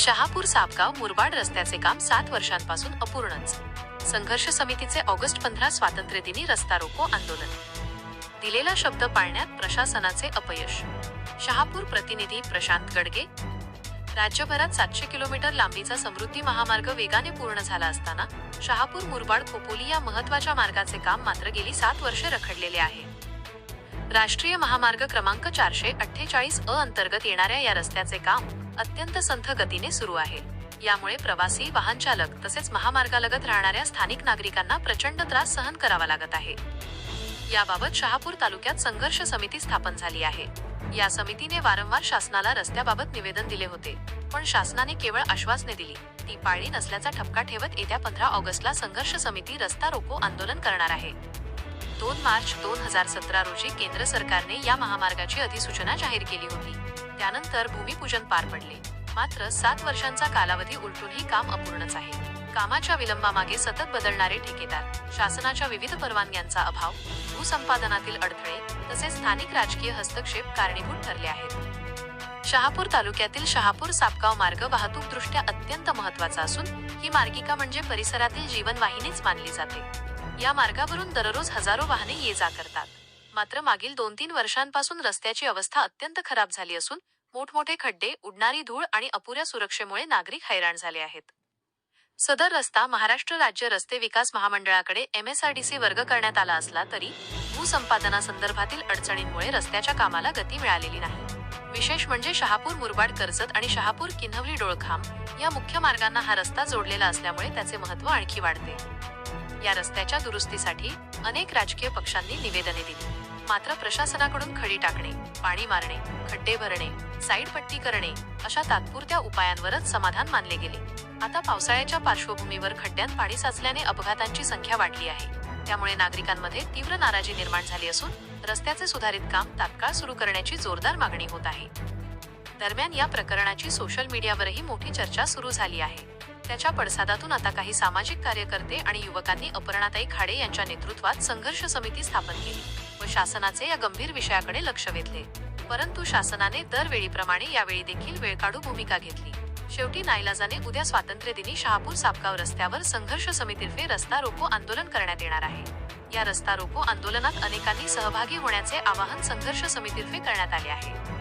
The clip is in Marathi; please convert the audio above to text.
शहापूर सापगाव मुरबाड रस्त्याचे काम सात वर्षांपासून अपूर्णच. संघर्ष समितीचे ऑगस्ट पंधरा स्वातंत्र्यदिनी रस्ता रोको आंदोलन. दिलेला शब्द पाळण्यात प्रशासनाचे अपयश. शहापूर प्रतिनिधी प्रशांत गडगे. राज्यभरात सातशे किलोमीटर लांबीचा समृद्धी महामार्ग वेगाने पूर्ण झाला असताना शहापूर मुरबाड खोपोली या महत्त्वाच्या मार्गाचे काम मात्र गेली सात वर्षे रखडलेले आहे. राष्ट्रीय महामार्ग क्रमांक चारशे अठ्ठेचाळीस अ अंतर्गत येणाऱ्या या रस्त्याचे काम अत्यंत संथ गतीने सुरू आहे. यामुळे प्रवासी वाहन चालक तसेच महामार्गालगत राहणाऱ्या स्थानिक नागरिकांना प्रचंड त्रास सहन करावा लागत आहे. याबाबत शहापूर तालुक्यात संघर्ष समिती स्थापन झाली आहे. या समितीने वारंवार शासनाला रस्त्याबाबत निवेदन दिले होते. पण शासनाने केवळ आश्वासने दिली. ती पाळली नसल्याचा ठपका ठेवत येत्या पंधरा ऑगस्टला संघर्ष समिती रस्ता रोको आंदोलन करणार आहे. दोन मार्च दोन हजार सतरा रोजी केंद्र सरकारने या महामार्गाची अधिसूचना जाहीर केली होती. त्यानंतर भूमिपूजन पार पडले. मात्र सात वर्षांचा कालावधी उलटूनही काम अपूर्णच आहे. कामाच्या विलंबामागे सतत बदलणारे ठेकेदार शासनाच्या विविध परवानग्यांचा अभाव भूसंपादनातील अडथळे तसेच स्थानिक राजकीय हस्तक्षेप कारणीभूत ठरले आहेत. शहापूर तालुक्यातील शहापूर सापगाव मार्ग वाहतूकदृष्ट्या अत्यंत महत्त्वाचा असून ही मार्गिका म्हणजे परिसरातील जीवनवाहिनीच मानली जाते. या मार्गावरून दररोज हजारो वाहने ये जा करतात. मात्र मागील दोन तीन वर्षांपासून रस्त्याची अवस्था अत्यंत खराब झाली असून मोठमोठे खड्डे उडणारी धूळ आणि अपुऱ्या सुरक्षेमुळे नागरिक हैराण झाले आहेत. सदर रस्ता महाराष्ट्र राज्य रस्ते विकास महामंडळाकडे एमएसआरडीसी वर्ग करण्यात आला असला तरी भूसंपादनासंदर्भातील अडचणींमुळे रस्त्याच्या कामाला गती मिळालेली नाही. विशेष म्हणजे शहापूर मुरबाड कर्जत आणि शहापूर किन्हवली डोळखाम या मुख्य मार्गांना हा रस्ता जोडलेला असल्यामुळे त्याचे महत्त्व आणखी वाढते. या रस्त्याच्या दुरुस्तीसाठी अनेक राजकीय पक्षांनी निवेदने दिली. मात्र प्रशासनाकडून खडी टाकणे पाणी मारणे खड्डे भरणे साईड पट्टी करणे अशा तात्पुरत्या उपायांवरच समाधान मानले गेले. आता पावसाळ्याच्या पार्श्वभूमीवर खड्ड्यात पाणी साचल्याने अपघातांची संख्या वाढली आहे. त्यामुळे नागरिकांमध्ये तीव्र नाराजी निर्माण झाली असून रस्त्याचे सुधारित काम तात्काळ सुरू करण्याची जोरदार मागणी होत आहे. दरम्यान या प्रकरणाची सोशल मीडियावरही मोठी चर्चा सुरू झाली आहे. त्याच्या पडसादातून आता काही सामाजिक कार्यकर्ते आणि युवकांनी अपर्णाताई खाडे यांच्या नेतृत्वात संघर्ष समिती स्थापन केली व शासनाचे या गंभीर विषयाकडे लक्ष वेधले. परंतु शासनाने दरवेळीप्रमाणे यावेळी देखील वेळकाढू भूमिका घेतली. शेवटी नाईलाजाने उद्या स्वातंत्र्य दिनी शहापूर सापगाव रस्त्यावर संघर्ष समितीतर्फे रस्ता रोको आंदोलन करण्यात येणार आहे. या रस्ता रोको आंदोलनात अनेकांनी सहभागी होण्याचे आवाहन संघर्ष समितीतर्फे करण्यात आले आहे.